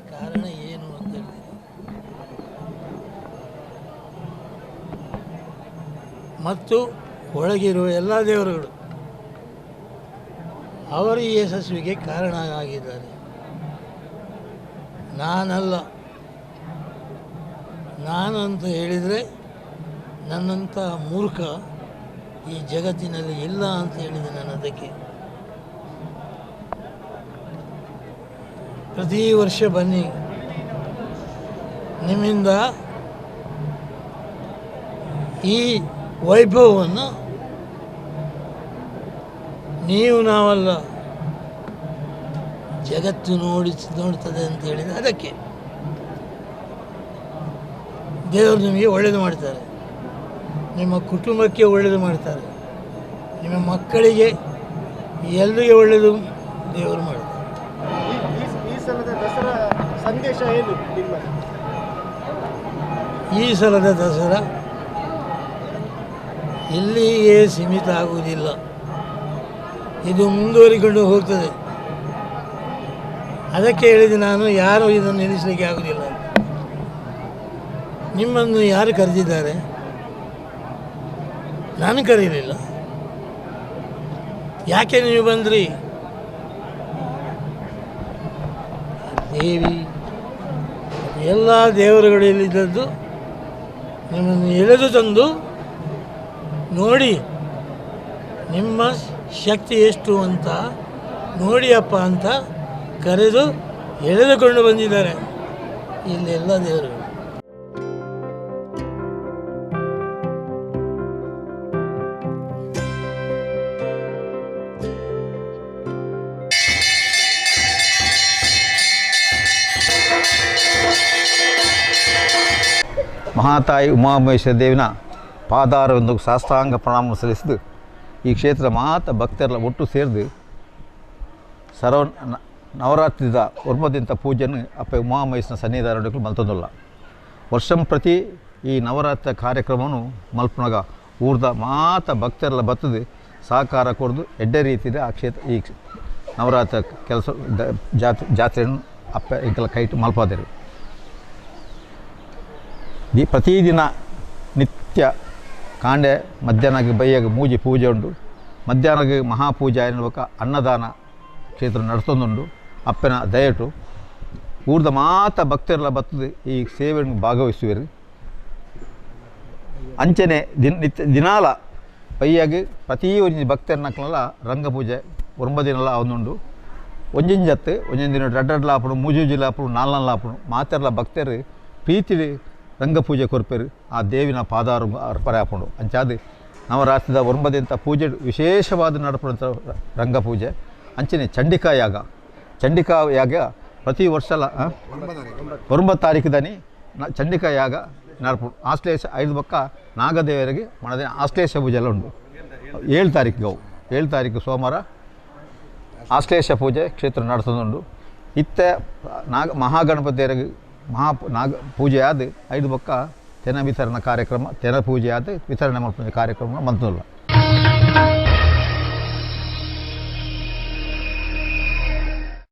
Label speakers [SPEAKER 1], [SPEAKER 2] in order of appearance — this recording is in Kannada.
[SPEAKER 1] ಕಾರಣ ಏನು ಅಂತ ಮತ್ತು ಒಳಗಿರುವ ಎಲ್ಲ ದೇವರುಗಳು ಅವರು ಈ ಯಶಸ್ವಿಗೆ ಕಾರಣ ಆಗಿದ್ದಾರೆ. ನಾನಲ್ಲ. ನಾನು ಅಂತ ಹೇಳಿದರೆ ನನ್ನಂಥ ಮೂರ್ಖ ಈ ಜಗತ್ತಿನಲ್ಲಿ ಇಲ್ಲ ಅಂತ ಹೇಳಿದೆ ನಾನು ಅದಕ್ಕೆ ಪ್ರತಿ ವರ್ಷ ಬನ್ನಿ. ನಿಮ್ಮಿಂದ ಈ ವೈಭವವನ್ನು ನೀವು ನಾವಲ್ಲ ಜಗತ್ತು ನೋಡಿ ನೋಡ್ತದೆ ಅಂತ ಹೇಳಿದರೆ ಅದಕ್ಕೆ ದೇವರು ನಿಮಗೆ ಒಳ್ಳೆಯದು ಮಾಡ್ತಾರೆ. ನಿಮ್ಮ ಕುಟುಂಬಕ್ಕೆ ಒಳ್ಳೆಯದು ಮಾಡ್ತಾರೆ. ನಿಮ್ಮ ಮಕ್ಕಳಿಗೆ ಎಲ್ಲರಿಗೆ ಒಳ್ಳೆಯದು ದೇವರು ಮಾಡ್ತಾರೆ.
[SPEAKER 2] ಸಂದೇಶ ಏನು ನಿಮ್ಮ
[SPEAKER 1] ಈ ಸಲದ ದಸರಾ ಇಲ್ಲಿಗೆ ಸೀಮಿತ ಆಗುವುದಿಲ್ಲ. ಇದು ಮುಂದುವರಿಕೊಂಡು ಹೋಗ್ತದೆ. ಅದಕ್ಕೆ ಹೇಳಿದೆ ನಾನು, ಯಾರು ಇದನ್ನು ನಿಲ್ಲಿಸಲಿಕ್ಕೆ ಆಗುವುದಿಲ್ಲ ನಿಮ್ಮನ್ನು ಯಾರು ಕರೆದಿದ್ದಾರೆ? ನಾನು ಕರೀಲಿಲ್ಲ ಯಾಕೆ ನೀವು ಬಂದ್ರಿ? ದೇವಿ ಎಲ್ಲ ದೇವರುಗಳಲ್ಲಿದ್ದದ್ದು ನಿಮ್ಮನ್ನು ಎಳೆದು ತಂದು ನೋಡಿ, ನಿಮ್ಮ ಶಕ್ತಿ ಎಷ್ಟು ಅಂತ ನೋಡಿಯಪ್ಪ ಅಂತ ಕರೆದು ಎಳೆದುಕೊಂಡು ಬಂದಿದ್ದಾರೆ. ಇಲ್ಲೆಲ್ಲ ದೇವರುಗಳು
[SPEAKER 3] ಮಹಾತಾಯಿ ಉಮಾಮಹೇಶ್ವರ ದೇವಿನ ಪಾದಾರವೆಂದು ಸಾಷ್ಟಾಂಗ ಪ್ರಣಾಮ ಸಲ್ಲಿಸಿದು ಈ ಕ್ಷೇತ್ರ ಮಾತ ಭಕ್ತರೆಲ್ಲ ಒಟ್ಟು ಸೇರಿದು ಸರ್ವ ನವರಾತ್ರಿದ ಒರ್ಮದಿಂತ ಪೂಜೆಯನ್ನು ಅಪ್ಪ ಉಮಾಮಹೇಶ್ವರ ಸನ್ನಿಧಾನ ಮಲ್ತೊಂದಲ್ಲ. ವರ್ಷಂ ಪ್ರತಿ ಈ ನವರಾತ್ರಿ ಕಾರ್ಯಕ್ರಮವನ್ನು ಮಲ್ಪನಾಗ ಊರ್ದ ಮಾತ ಭಕ್ತರೆಲ್ಲ ಬತ್ತದೆ ಸಹಕಾರ ಕೊಡ್ದು ಎಡ್ಡೆ ರೀತಿಯ ಆ ಕ್ಷೇತ್ರ, ಈ ನವರಾತ್ರಿ ಕೆಲಸ ಜಾತ್ರೆಯನ್ನು ಅಪ್ಪ ಈಗೆಲ್ಲ ಕೈಟ್ ಮಲ್ಪಾದಿರು. ದಿ ಪ್ರತಿದಿನ ನಿತ್ಯ ಕಾಂಡೆ, ಮಧ್ಯಾಹ್ನಕ್ಕೆ ಬೈಯಾಗ ಮೂಜಿ ಪೂಜೆ ಉಂಡು ಮಧ್ಯಾಹ್ನಕ್ಕೆ ಮಹಾಪೂಜೆ ಎನ್ನುವಾಗ ಅನ್ನದಾನ ಕ್ಷೇತ್ರ ನಡೆಸೊಂದುಂಡು ಅಪ್ಪನ ದಯಟು. ಊರ್ದ ಮಾತ ಭಕ್ತರೆಲ್ಲ ಬರ್ತದೆ ಈ ಸೇವೆಯನ್ನು ಭಾಗವಹಿಸುವಿರಿ ಅಂಚನೆ ದಿನ ನಿತ್ಯ ದಿನಾಲ ಪೈಯಾಗಿ ಪ್ರತಿ ಒಂಜಿ ಭಕ್ತರನ್ನಕ್ಕೆಲ್ಲ ರಂಗಪೂಜೆ ಒಂಬದಿನೆಲ್ಲ ಅವನುಂಡು ಒಂಜಿಂಜತ್ತು ಒಂಜಿನ ದಿನ ರಡ್ಡಡ್ಲ ಲಾಪುಡು ಮೂಜೂಜಿ ಲಾಪುಡು ನಾಲ್ನ ಲಾಪುಡು ಮಾತೆರ್ಲ ಭಕ್ತರು ಪ್ರೀತಿ ರಂಗಪೂಜೆ ಕೊರ್ಪೆರು, ಆ ದೇವಿನ ಪಾದಾರು ಅರ್ಪಣೆ ಆಪುಂಡು ಅಂಚಾದು ನವರಾತ್ರಿದ ಒಂಬದಿಂತ ಪೂಜೆ, ವಿಶೇಷವಾದ ನಡಪುವಂಥ ರಂಗಪೂಜೆ. ಅಂಚನೆ ಚಂಡಿಕಾ ಯಾಗ. ಚಂಡಿಕಾ ಯಾಗ ಪ್ರತಿ ವರ್ಷ ಒಂಬತ್ತು ತಾರೀಕು ದನಿ ಚಂಡಿಕಾ ಯಾಗ ನಡಪು, ಆಶ್ಲೇಷ ಐದು ಬಕ್ಕ ನಾಗದೇವರಿಗೆ ಮನದ ಆಶ್ಲೇಷ ಪೂಜೆ ಎಲ್ಲ ಉಂಟು. ಏಳು ತಾರೀಕು ಏಳು ತಾರೀಕು ಸೋಮವಾರ ಆಶ್ಲೇಷ ಪೂಜೆ ಕ್ಷೇತ್ರ ನಡೆಸೋದುಂಟು. ಇತ್ತೆ ನಾಗ ಮಹಾಗಣಪತಿಯರಿಗೆ ಮಹಾ ನಾಗ ಪೂಜೆ ಆದ ಐದು ಪಕ್ಕ ತೆನ ವಿತರಣಾ ಕಾರ್ಯಕ್ರಮ ತೆನ ಪೂಜೆ ಆದ ವಿತರಣೆ ಮಾಡ್ತದೆ ಕಾರ್ಯಕ್ರಮ ಮಂತಲ್ಲ